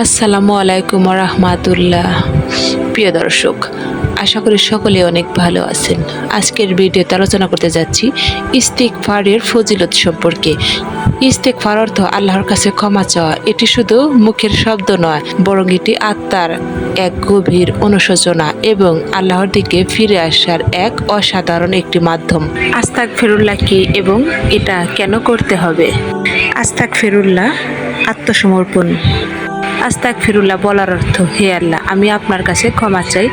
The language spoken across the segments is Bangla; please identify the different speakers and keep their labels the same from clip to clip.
Speaker 1: আসসালামু আলাইকুম রহমাতুল্লাহ প্রিয় দর্শক, আশা করি সকলে অনেক ভালো আছেন। আজকের ভিডিওতে আলোচনা করতে যাচ্ছি ইস্তিক ইস্তিকফারের ফজিলত সম্পর্কে। ইস্তেকফার অর্থ আল্লাহর কাছে ক্ষমা চাওয়া, এটি শুধু মুখের শব্দ নয়, বরং এটি আত্মার এক গভীর অনুশোচনা এবং আল্লাহর দিকে ফিরে আসার এক অসাধারণ একটি মাধ্যম। আস্তাক ফেরুল্লাহ কি এবং এটা কেন করতে হবে? আস্তাক ফেরুল্লাহ আত্মসমর্পণ। আস্তাক ফিরুল্লাহ বলার অর্থ, হে আল্লাহ, আমি আপনার কাছে ক্ষমা চাই।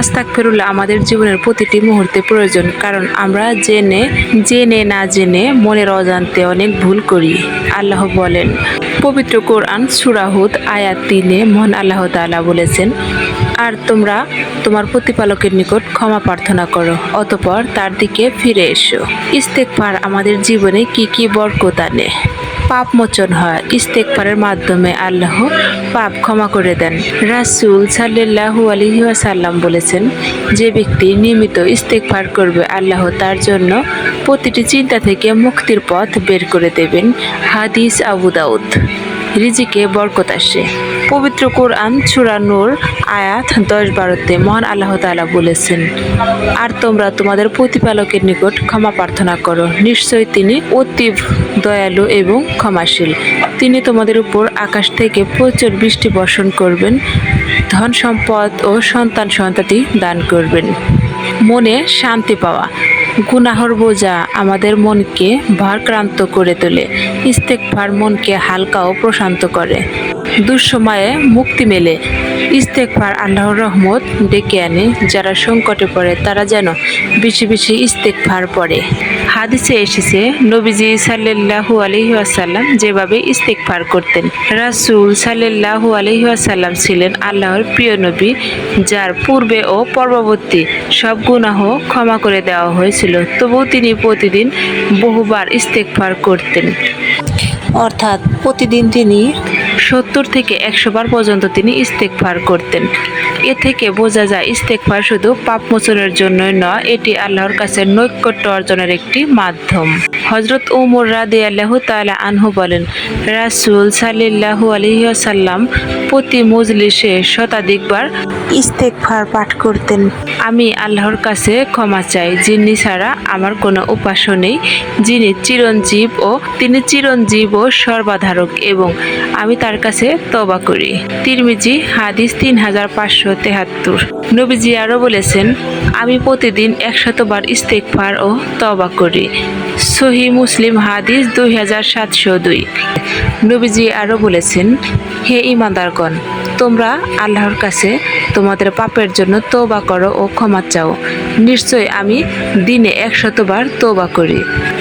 Speaker 1: আস্তাক ফিরুল্লাহ আমাদের জীবনের প্রতিটি মুহূর্তে প্রয়োজন, কারণ আমরা জেনে জেনে না জেনে মনের অজান্তে অনেক ভুল করি। আল্লাহ বলেন, পবিত্র কোরআন সুরাহুদ আয়াত তিনে মহান আল্লাহ তাআলা বলেছেন, আর তোমরা তোমার প্রতিপালকের নিকট ক্ষমা প্রার্থনা করো, অতপর তার দিকে ফিরে এসো। ইস্তেকফার আমাদের জীবনে কি কি বরকত আনে পাপ মোচন হয়। ইস্তেকফারের মাধ্যমে আল্লাহ পাপ ক্ষমা করে দেন। রাসুল সাল্লু আলাইহি ওয়াসাল্লাম বলেছেন, যে ব্যক্তি নিয়মিত ইস্তেকফার করবে, আল্লাহ তার জন্য প্রতিটি চিন্তা থেকে মুক্তির পথ বের করে দেবেন। হাদিস আবু দাউদ। রিজিকে বরকত আসে। পবিত্র কোরআন সূরা নূর, আয়াত দশ বারোতে মহান আল্লাহ তাআলা বলেছেন, আর তোমরা তোমাদের প্রতিপালকের নিকট ক্ষমা প্রার্থনা করো। নিশ্চয়ই তিনি অতি দয়ালু এবং ক্ষমাশীল। তিনি তোমাদের উপর আকাশ থেকে প্রচুর বৃষ্টি বর্ষণ করবেন, ধন সম্পদ ও সন্তান সন্ততি দান করবেন। মনে শান্তি পাওয়া। গুনাহর বোঝা আমাদের মনকে ভারক্রান্ত করে তোলে। ইস্তেকফার মনকে হালকা ও প্রশান্ত করে। দুঃসময়ে মুক্তি মেলে। ইস্তেকফার আল্লাহর রহমত ডেকে আনে। যারা সংকটে পড়ে, তারা যেন বেশি বেশি ইস্তেকফার পড়ে। হাদিসে এসেছে, নবীজি সাল্লাল্লাহু আলাইহি ওয়াসাল্লাম যেভাবে ইস্তেকফার করতেন। রাসূল সাল্লাল্লাহু আলাইহি ওয়াসাল্লাম ছিলেন আল্লাহর প্রিয় নবী, যার পূর্বে ও পূর্ববর্তী সব গুনাহ ক্ষমা করে দেওয়া হয়েছিল। তবুও তিনি প্রতিদিন বহুবার ইস্তেকফার করতেন। অর্থাৎ প্রতিদিন তিনি সত্তর থেকে একশো বার পর্যন্ত তিনি ইস্তেকফার করতেন। এ থেকে বোঝা যায় ইস্তেকফার শুধু পাপ মোচনের জন্যই নয়, এটি আল্লাহর কাছে নৈকট্য অর্জনের একটি মাধ্যম। হজরত উমর রাদি আল্লাহ তালা আনহু বলেন, রাসুল সাল্লাহু আলহিহাসাল্লাম প্রতি মজলিসে শতাধিকবার ইস্তেকফার পাঠ করতেন। আমি আল্লাহর কাছে ক্ষমা চাই, যিনি ছাড়া আমার কোনো উপাস্য নেই, যিনি চিরঞ্জীব ও তিনি চিরঞ্জীব ও সর্বাধারক এবং আমি তার কাছে তবা করি। তিরমিজি, হাদিস তিন হাজার পাঁচশো তেহাত্তর। নবীজি আরও বলেছেন, আমি প্রতিদিন একশতবার ইস্তেকফার ও তবা করি। সহি মুসলিম হাদিস দুই হাজার সাতশো দুই। নবীজি আরও বলেছেন, হে ইমানদারগণ তোমরা আল্লাহর কাছে তোমাদের পাপের জন্য তৌবা করো ও ক্ষমা চাও। নিশ্চয় আমি দিনে একশতবার তৌবা করি।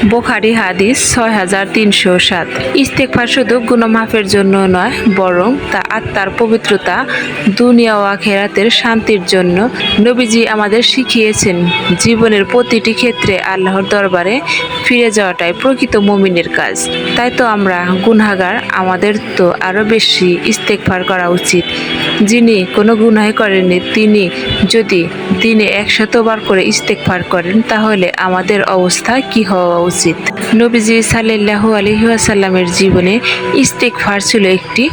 Speaker 1: বোখারি হাদিস ছয় হাজার তিনশো সাত। ইস্তেকফার শুধু গুণমাফের জন্য নয়, বরং তা আত্মার পবিত্রতা, দুনিয়া ও আখেরাতের শান্তির জন্য। নবীজি আমাদের শিখিয়েছেন, জীবনের প্রতিটি ক্ষেত্রে আল্লাহর দরবারে ফিরে যাওয়াটাই প্রকৃত মমিনের কাজ। তাই তো আমরা গুনাগার আমাদের তো আরও বেশি ইস্তেকফার করা উচিত। যিনি কোনো গুনাহ করেননি, তিনি যদি দিনে একশতবার করে ইস্তেকফার করেন, তাহলে আমাদের অবস্থা কি হওয়া উচিত নবীজি সাল্লাল্লাহু আলাইহি ওয়াসাল্লামের জীবনে ইস্তেকফার ছিল একটি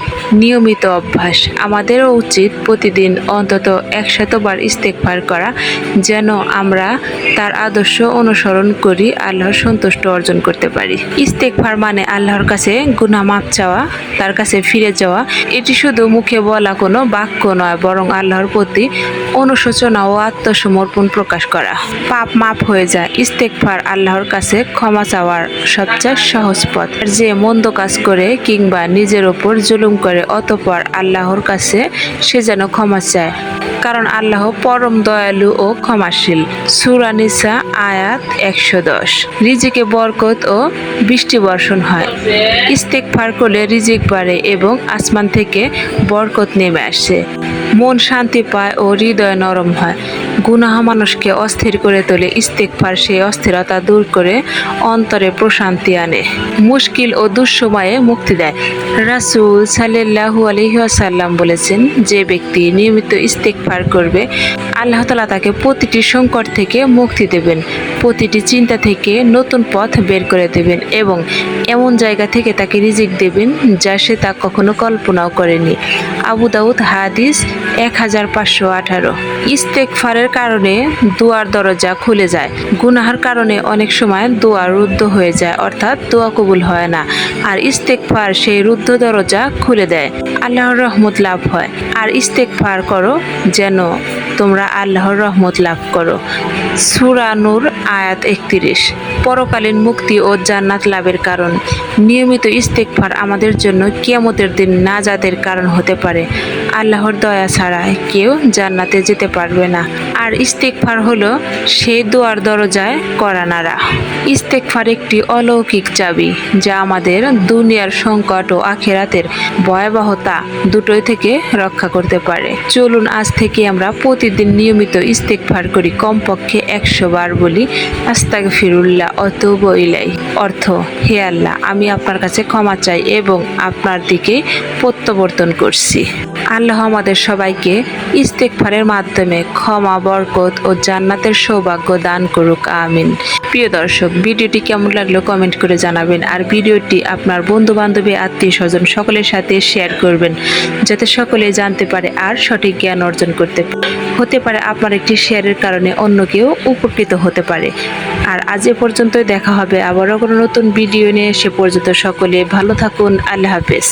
Speaker 1: নিয়মিত অভ্যাস। আমাদেরও উচিত প্রতিদিন অন্তত একশতবার ইস্তেকফার করা, যেন আমরা তার আদর্শ অনুসরণ করি, আল্লাহর সন্তুষ্ট অর্জন করতে পারি। ইস্তেকফার মানে আল্লাহর কাছে গুনাহ মাপ চাওয়া, তার কাছে ফিরে যাওয়া। এটি শুধু মুখে বলা কোনো বাক্য নয়, বরং আল্লাহর প্রতি অনুশোচনা ও আত্মসমর্পণ প্রকাশ করা। পাপ মাপ হয়ে যায়। ইস্তেকফার আল্লাহর কাছে ক্ষমা চাওয়ার সবচেয়ে সহজ পথ। আর যে মন্দ কাজ করে কিংবা নিজের ওপর জুলুম করে অতপর আল্লাহর কাছে সে যেন ক্ষমা চায়। কারণ আল্লাহ পরম দয়ালু ও ক্ষমাশীল। সুরানিসা আয়াত একশো দশ। রিজিকে বরকত ও বৃষ্টি বর্ষণ হয়। ইস্তেকফার করলে রিজিক বাড়ে এবং আসমান থেকে বরকত নেমে আসে। মন শান্তি পায় ও হৃদয় নরম হয়। গুনাহ মানুষকে অস্থির করে তোলে ইস্তেকফার সেই অস্থিরতা দূর করে অন্তরে প্রশান্তি আনে। মুশকিল ও দুঃসময়ে মুক্তি দেয়। রাসুল সাল্লাল্লাহু আলহিহাসাল্লাম বলেছেন, যে ব্যক্তি নিয়মিত ইস্তেকফার করবে, আল্লাহ তালা তাকে প্রতিটি সংকট থেকে মুক্তি দেবেন। প্রতিটি চিন্তা থেকে নতুন পথ বের করে দেবেন এবং এমন জায়গা থেকে তাকে রিজিক দেবেন যা সে তা কখনো কল্পনাও করেনি। আবু দাউদ হাদিস এক হাজার পাঁচশো আঠারো। ইস্তেকফারের কারণে দোয়ার দরজা খুলে যায়। গুনাহার কারণে অনেক সময় দোয়া রুদ্ধ হয়ে যায়, অর্থাৎ দোয়া কবুল হয় না। আর ইস্তেকফার সেই রুদ্ধ দরজা খুলে দেয়। আল্লাহর রহমত লাভ হয়। আর ইস্তেক ইস্তেকফার করো যেন তোমরা আল্লাহর রহমত লাভ করো। সুরানুর আয়াত একত্রিশ। পরকালীন মুক্তি ও জান্নাত লাভের কারণ। নিয়মিত ইস্তেকফার আমাদের জন্য কিয়ামতের দিন নাজাতের কারণ হতে পারে। আল্লাহর দয়া ছাড়া কেউ জান্নাতে যেতে পারবে না। আর ইস্তেকফার হলো সেই দোয়ার দরজায় করা নাড়া। ইস্তেকফার একটি অলৌকিক চাবি, যা আমাদের দুনিয়ার সংকট ও আখেরাতের ভয়াবহতা দুটোই থেকে রক্ষা করতে পারে। চলুন আজ থেকে আমরা প্রতিদিন নিয়মিত ইস্তেকফার করি কমপক্ষে একশো বার বলি আস্তাক ফিরুল্লাহ অতব ইলাই অর্থ, হে আল্লাহ, আমি আপনার কাছে ক্ষমা চাই এবং আপনার দিকে প্রত্যাবর্তন করছি। আল্লাহ আমাদের সবাইকে ইস্তেকফারের মাধ্যমে ক্ষমা, বরকত ও জান্নাতের সৌভাগ্য দান করুক, আমিন। প্রিয় দর্শক, ভিডিওটি কেমন লাগল কমেন্ট করে জানাবেন আর ভিডিওটি আপনার বন্ধু বান্ধবী আত্মীয় স্বজন সকলের সাথে শেয়ার করবেন যাতে সকলে জানতে পারে আর সঠিক জ্ঞান অর্জন করতে হতে পারে আপনার একটি শেয়ারের কারণে অন্য কেউ উপকৃত হতে পারে। আর আজ এ পর্যন্তই দেখা হবে। আবারও কোনো নতুন ভিডিও নিয়ে সে পর্যন্ত সকলে ভালো থাকুন। আল্লাহ হাফেজ।